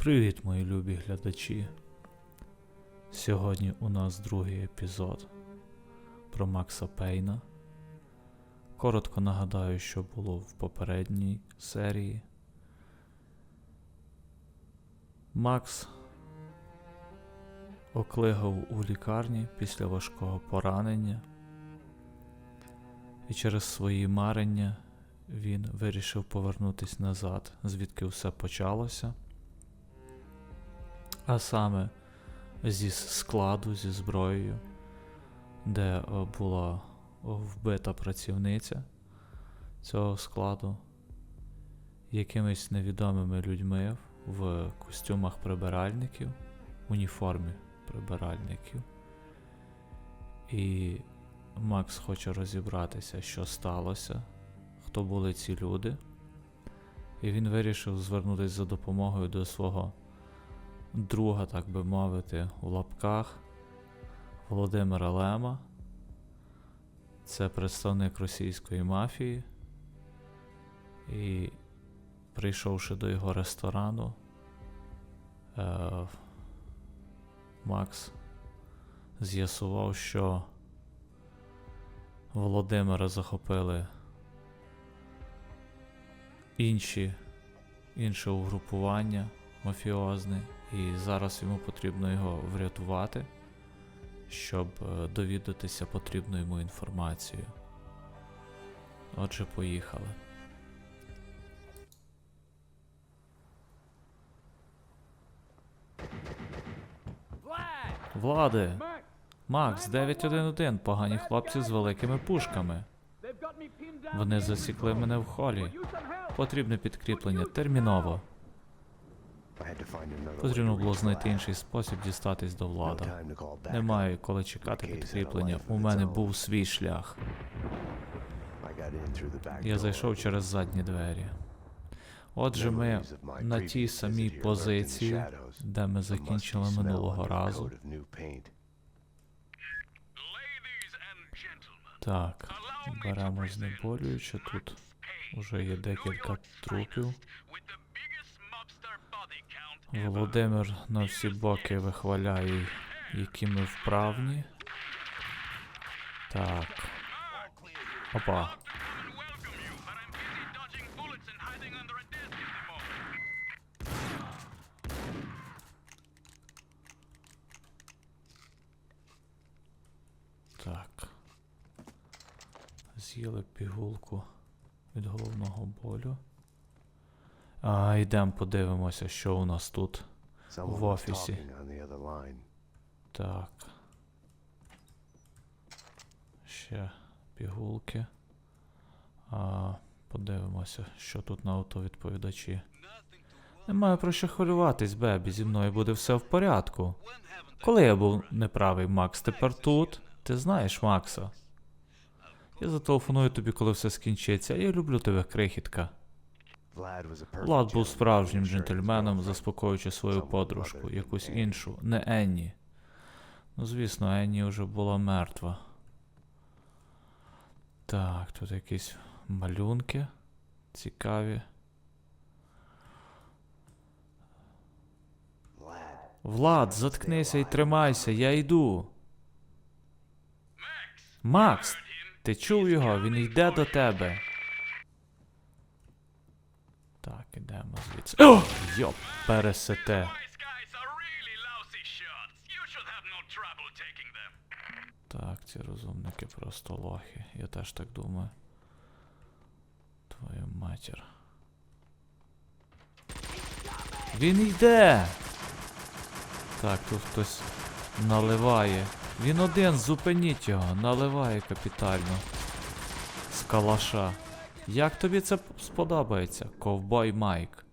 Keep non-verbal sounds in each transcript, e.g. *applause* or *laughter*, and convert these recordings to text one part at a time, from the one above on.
Привіт, мої любі глядачі. Сьогодні у нас другий епізод про Макса Пейна. Коротко нагадаю, що було в попередній серії. Макс оклигав у лікарні після важкого поранення, і через свої марення він вирішив повернутися назад, звідки все почалося а саме зі складу, зі зброєю, де е, була вбита працівниця цього складу якимись невідомими людьми в костюмах прибиральників, уніформі прибиральників. І Макс хоче розібратися, що сталося, хто були ці люди. І він вирішив звернутися за допомогою до свого друга, так би мовити, у лапках Володимира Лема. Це представник російської мафії. І прийшовши до його ресторану, е, Макс з'ясував, що Володимира захопили інші, інше угрупування мафіозне, і зараз йому потрібно його врятувати, щоб е, довідатися потрібну йому інформацію. Отже, поїхали. Влади! Макс, 911, погані хлопці з великими пушками. Вони засікли мене в холі. Потрібне підкріплення терміново. Потрібно було знайти інший спосіб дістатись до влада. Немає коли чекати підкріплення. У мене був свій шлях. Я зайшов через задні двері. Отже, ми на тій самій позиції, де ми закінчили минулого разу. Так, беремо знеболююче. Тут уже є декілька трупів. Володимир на всі боки вихваляє, які ми вправні. Так. Опа. Так. З'їли пігулку від головного болю. А, йдемо подивимося, що у нас тут. В офісі. Так. Ще пігулки. А, подивимося, що тут на автовідповідачі. Немає про що хвилюватись, Бебі, зі мною буде все в порядку. Коли я був неправий, Макс, тепер тут. Ти знаєш Макса. Я зателефоную тобі, коли все скінчиться. Я люблю тебе, крихітка. Влад був справжнім джентльменом, заспокоюючи свою подружку, якусь іншу, не Енні. Ну, звісно, Енні вже була мертва. Так, тут якісь малюнки цікаві. Влад, заткнися і тримайся, я йду. Макс, ти чув його? Він йде до тебе. Так, ідемо звідси. О! Йоп, пересете. Так, ці розумники просто лохи. Я теж так думаю. Твою матір. Він йде! Так, тут хтось наливає. Він один, зупиніть його, наливає капітально. З калаша. Як тобі це сподобається, ковбой Майк?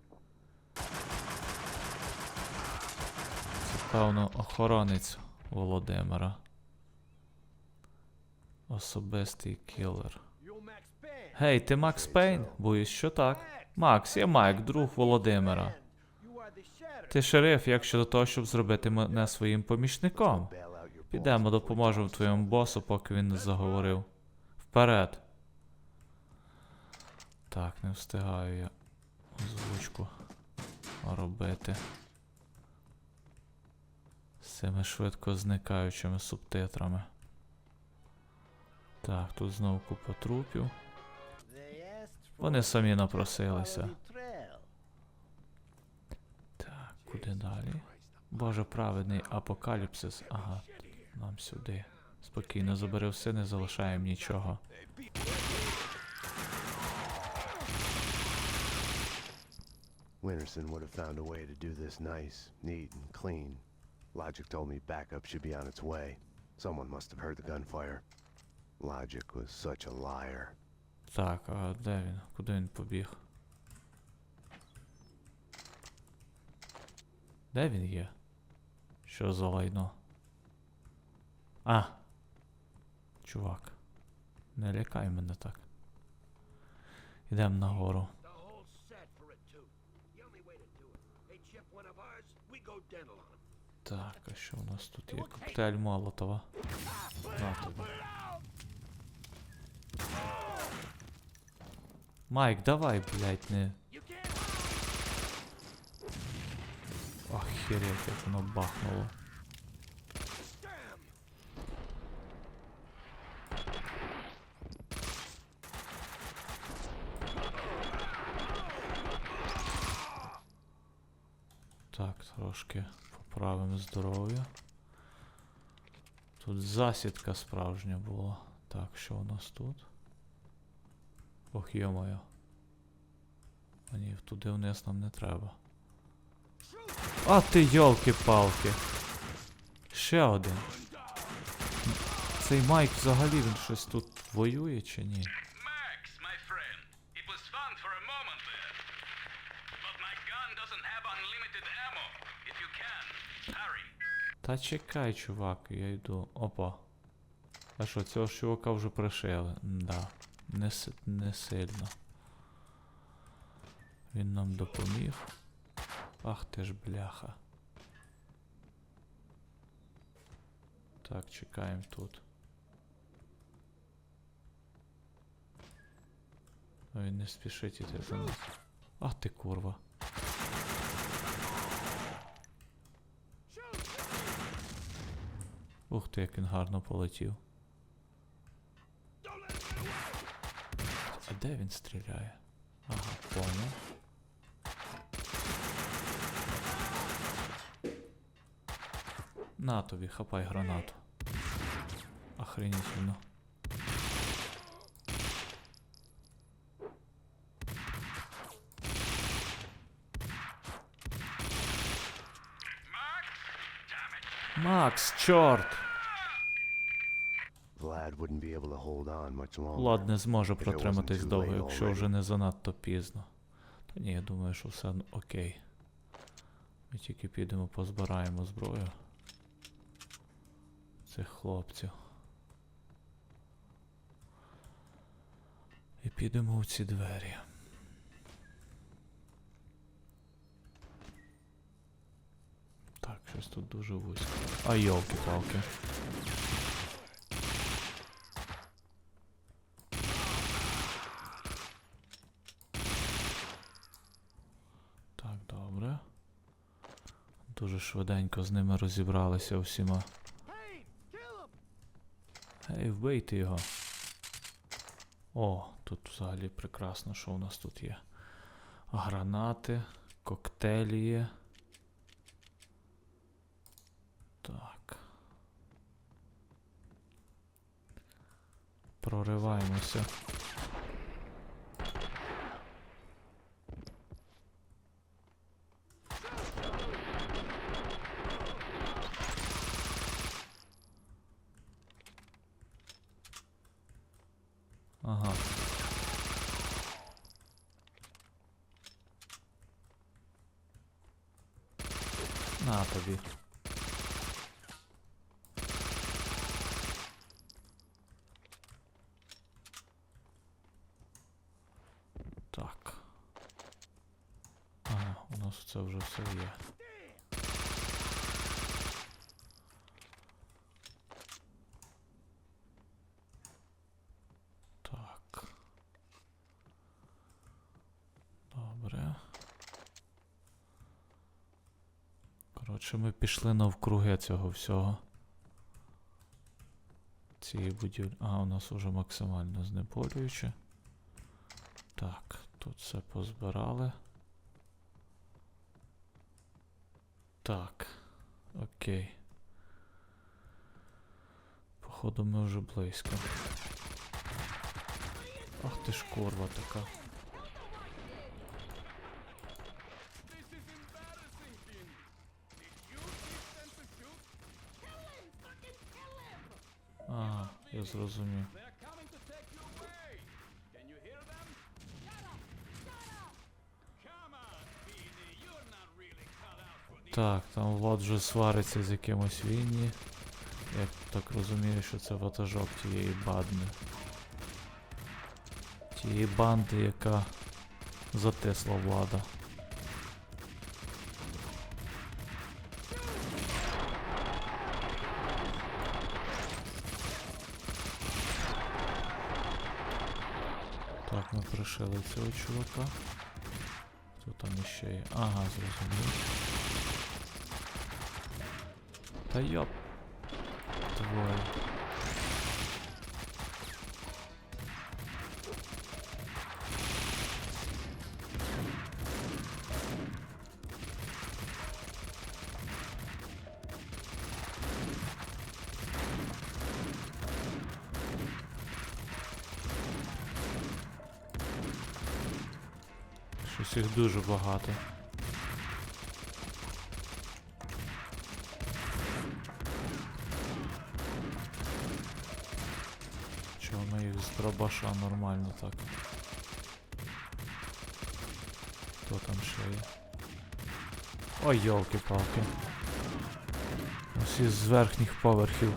Це, певно, охоронець Володимира. Особистий кілер. Гей, ти Макс Пейн? Боюсь, що так. Макс, я Майк, друг Володимира. Ти шериф, як щодо того, щоб зробити мене своїм помічником. Підемо, допоможемо твоєму босу, поки він не заговорив. Вперед. Так, не встигаю я озвучку робити. з цими швидко зникаючими субтитрами. Так, тут знову купа трупів. Вони самі напросилися. Так, куди далі? Боже, праведний апокаліпсис. Ага, нам сюди. Спокійно забери все, не залишаємо нічого. Winterson would have found a way to do this nice, neat, and clean. Logic told me backup should be on its way. Someone must have heard the gunfire. Logic was such a liar. Так, а де він? Куди він побіг? Де він є? Що за лайно? А! Чувак. Не лякай мене так. Ідемо нагору. Так, а що у нас тут є? Коктейль Молотова. На тобі. Майк, давай, блядь, не. Охереть, як воно бахнуло. Здоров'я. Тут засідка справжня була. Так, що у нас тут? Ох, йо-моє. А ні, туди вниз нам не треба. А ти йолки-палки. Ще один. Цей Майк взагалі він щось тут воює чи ні? Та чекай, чувак, я йду. Опа. А що, цього ж чувака вже пришили? Да. Не, не сильно. Він нам допоміг. Ах ти ж бляха. Так, чекаємо тут. А він не спішить іти за нас. Ах ти курва. Ух ти, як він гарно полетів. А де він стріляє? Ага, понял. На тобі, хапай гранату. Охренительно. Max? Damn it. Макс, чорт! Vlad wouldn't be able to hold on much longer. Влад не зможе протриматись довго, якщо вже не занадто пізно. Та ні, я думаю, що все окей. Ми тільки підемо позбираємо зброю. Цих хлопців. І підемо у ці двері. Так, щось тут дуже вузько. А йолки-палки. Так, добре. Дуже швиденько з ними розібралися усіма. Hey, kill him! Ей, вбийте його. О, тут взагалі прекрасно, що у нас тут є. Гранати, коктейлі є. Так. Прориваємося. Ага. На тобі. Так. Ага, у нас це вже все є. Так. Добре. Коротше, ми пішли навкруги цього всього. Цієї будівлі. А, у нас уже максимально знеболююче. Так, тут все позбирали. Так. Окей. Походу ми вже близько. Ах ти ж курва така. Ага, я зрозумів. Так, там Влад вже свариться з якимось вінні. Я так розумію, що це ватажок тієї банди. Тієї банди, яка затисла влада. Так, ми пришили цього чувака. Хто там іще є? Ага, зрозумів. Та йоп. Твой. Щось їх дуже багато. Чого ми їх з нормально так. Хто там ще є? Ой, йолки-палки. Усі з верхніх поверхів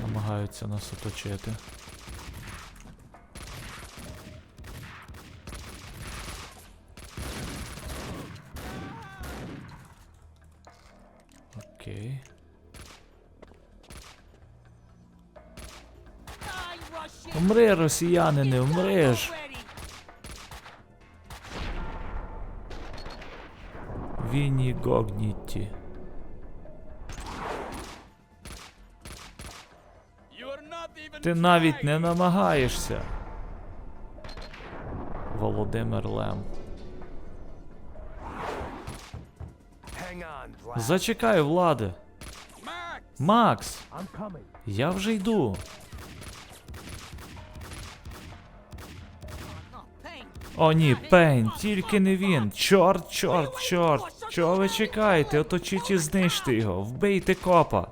намагаються нас оточити. Окей. Умри, росіянине, умри ж! Вінні Гогніті. Ти навіть не намагаєшся. Володимир Лем. Зачекай, влади. Макс! Я вже йду. О ні, пень, тільки не він. Чорт, чорт, чорт. Чого ви чекаєте? Оточіть і знищте його. Вбийте копа.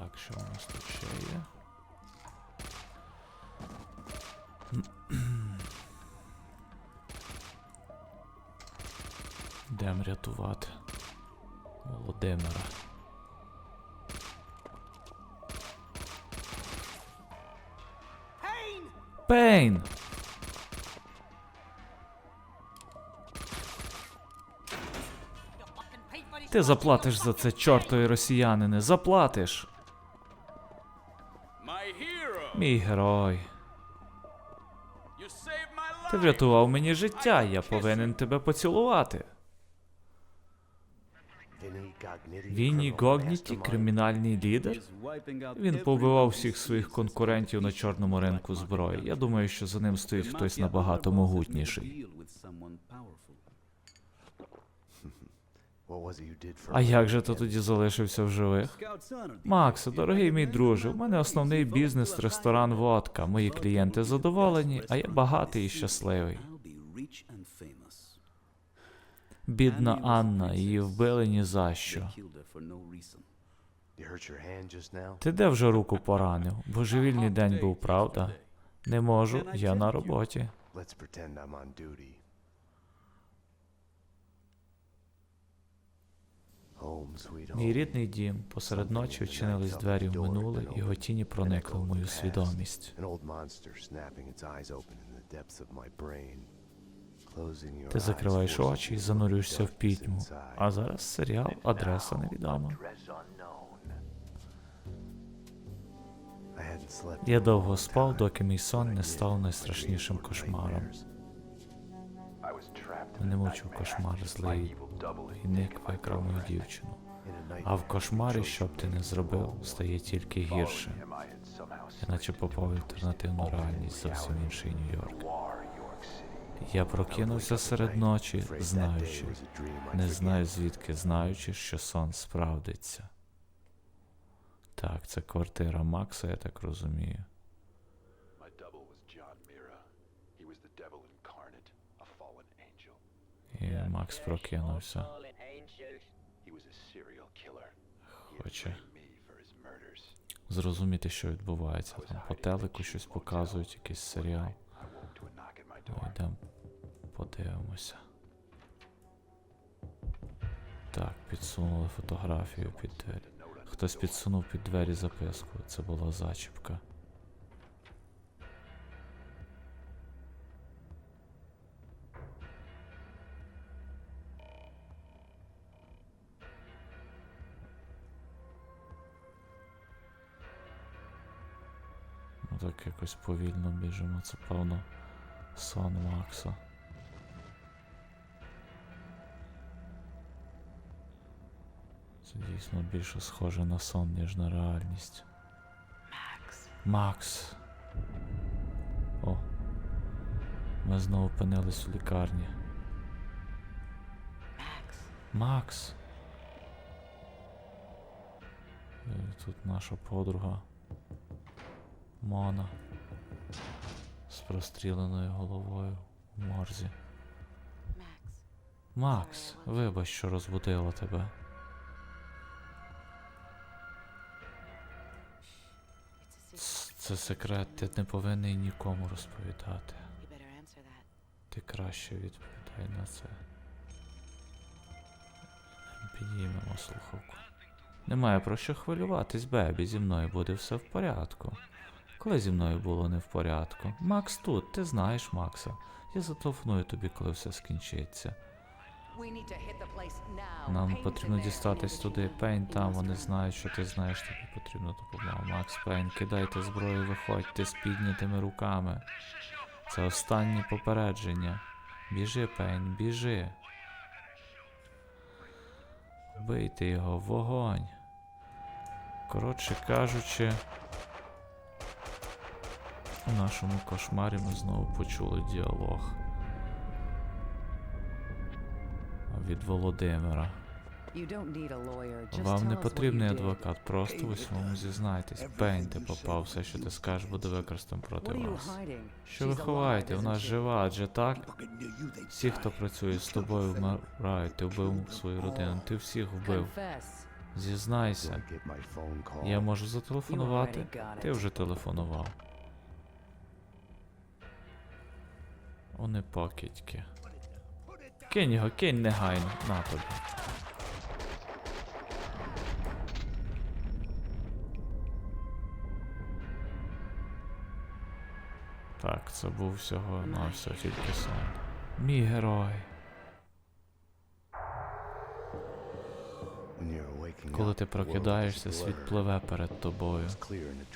Так, що у нас тут ще є? *clears throat* Йдем рятувати Володимира. Пейн! Ти заплатиш за це, чортові росіянине, заплатиш! Мій герой. Ти врятував мені життя, я повинен тебе поцілувати. Вінні Гогніті, кримінальний лідер. Він побивав всіх своїх конкурентів на чорному ринку зброї. Я думаю, що за ним стоїть хтось набагато могутніший. А як же ти тоді залишився в живих? Макс, дорогий мій друже, у мене основний бізнес ресторан водка. Мої клієнти задоволені, а я багатий і щасливий. Бідна Анна, її вбили ні за що. Ти де вже руку поранив? Божевільний день був, правда? Не можу, я на роботі. Мій рідний дім посеред ночі вчинились двері в минуле, і його тіні проникли в мою свідомість. Ти закриваєш очі і занурюєшся в пітьму. А зараз серіал Адреса невідома. Я довго спав, доки мій сон не став найстрашнішим кошмаром. Мене мучив кошмар злий, і Ник викрав мою дівчину. А в кошмарі, що б ти не зробив, стає тільки гірше. Я наче попав в альтернативну реальність, зовсім інший Нью-Йорк. Я прокинувся серед ночі, знаючи, не знаю звідки, знаючи, що сон справдиться. Так, це квартира Макса, я так розумію. І Макс прокинувся. Хоче зрозуміти, що відбувається. Там по телеку щось показують, якийсь серіал. Йдемо, подивимося. Так, підсунули фотографію під двері. Хтось підсунув під двері записку. Це була зачіпка. Так якось повільно біжимо. Це певно сон Макса. Це дійсно більше схоже на сон, ніж на реальність. Макс. Макс. О. Ми знову опинились в лікарні. Макс. І тут наша подруга. Мона. З простріленою головою в морзі. Макс, вибач, що розбудила тебе. Це секрет, ти не повинен нікому розповідати. Ти краще відповідай на це. Підіймемо слухавку. Немає про що хвилюватись, Бебі, зі мною буде все в порядку. Коли зі мною було не в порядку? Макс тут, ти знаєш Макса. Я зателефоную тобі, коли все скінчиться. Нам потрібно дістатись туди. Пейн там, вони знають, що ти знаєш, тобі потрібна допомога. Макс Пейн, кидайте зброю, виходьте з піднятими руками. Це останнє попередження. Біжи, Пейн, біжи. Бийте його, вогонь. Коротше кажучи, у нашому кошмарі ми знову почули діалог. Від Володимира. Вам не потрібний адвокат, просто в усьому зізнайтесь. Пень, ти попав, все, що ти скажеш, буде використано проти вас. Що ви ховаєте? Вона жива, адже так? Всі, хто працює з тобою, вмирають. Ти вбив свою родину, ти всіх вбив. Зізнайся. Я можу зателефонувати? Ти вже телефонував. Вони покидьки. Кинь його, кинь негайно. На тобі. Так, це був всього на все тільки сон. Мій герой. Коли ти прокидаєшся, світ пливе перед тобою.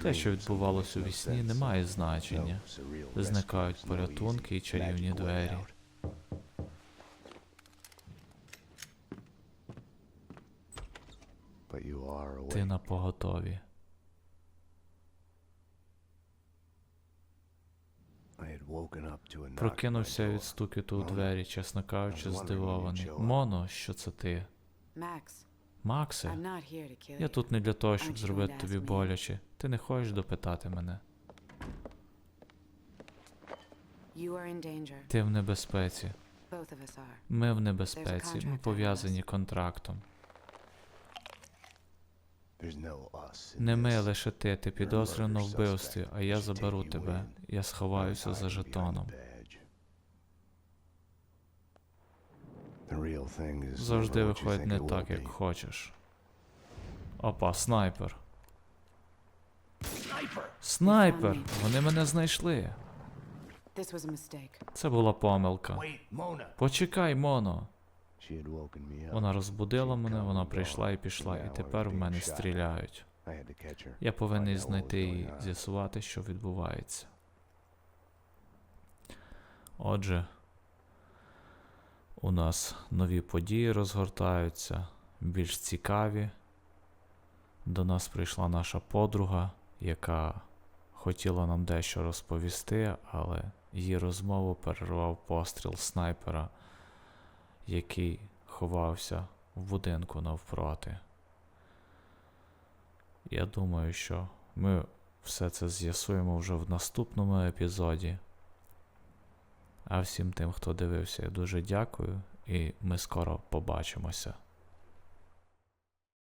Те, що something відбувалося у вісні, не має значення. Зникають порятунки і чарівні двері. Ти на поготові. Прокинувся від стукіту у двері, чесно кажучи, здивований. Моно, що це ти? Max, Максе, я тут не для того, щоб зробити тобі боляче. Ти не хочеш допитати мене. Ти в небезпеці. Ми в небезпеці. Ми пов'язані контрактом. Не ми, лише ти. Ти підозрювано в вбивстві, а я заберу тебе. Я сховаюся за жетоном. Завжди виходить не так, як хочеш. Опа, снайпер. Снайпер! Вони мене знайшли. This was a mistake. Це була помилка. Почекай, Моно. She had woken me up. Вона розбудила мене, вона прийшла і пішла, і тепер в мене стріляють. I had to catch her. Я повинен знайти і з'ясувати, що відбувається. Отже, у нас нові події розгортаються, більш цікаві. До нас прийшла наша подруга, яка хотіла нам дещо розповісти, але її розмову перервав постріл снайпера, який ховався в будинку навпроти. Я думаю, що ми все це з'ясуємо вже в наступному епізоді. А всім тим, хто дивився, я дуже дякую, і ми скоро побачимося.